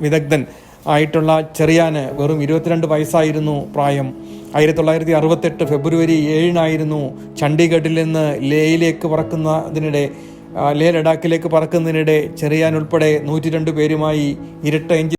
വിദഗ്ധൻ ആയിട്ടുള്ള ചെറിയാന് വെറും ഇരുപത്തിരണ്ട് വയസ്സായിരുന്നു പ്രായം. ആയിരത്തി തൊള്ളായിരത്തി അറുപത്തെട്ട് ഫെബ്രുവരി ഏഴിനായിരുന്നു ചണ്ഡീഗഡിൽ നിന്ന് ലേയിലേക്ക് പറക്കുന്നതിനിടെ ലേ ലഡാക്കിലേക്ക് പറക്കുന്നതിനിടെ ചെറിയാൻ ഉൾപ്പെടെ നൂറ്റി രണ്ട് പേരുമായി ഇരട്ട എഞ്ചിൻ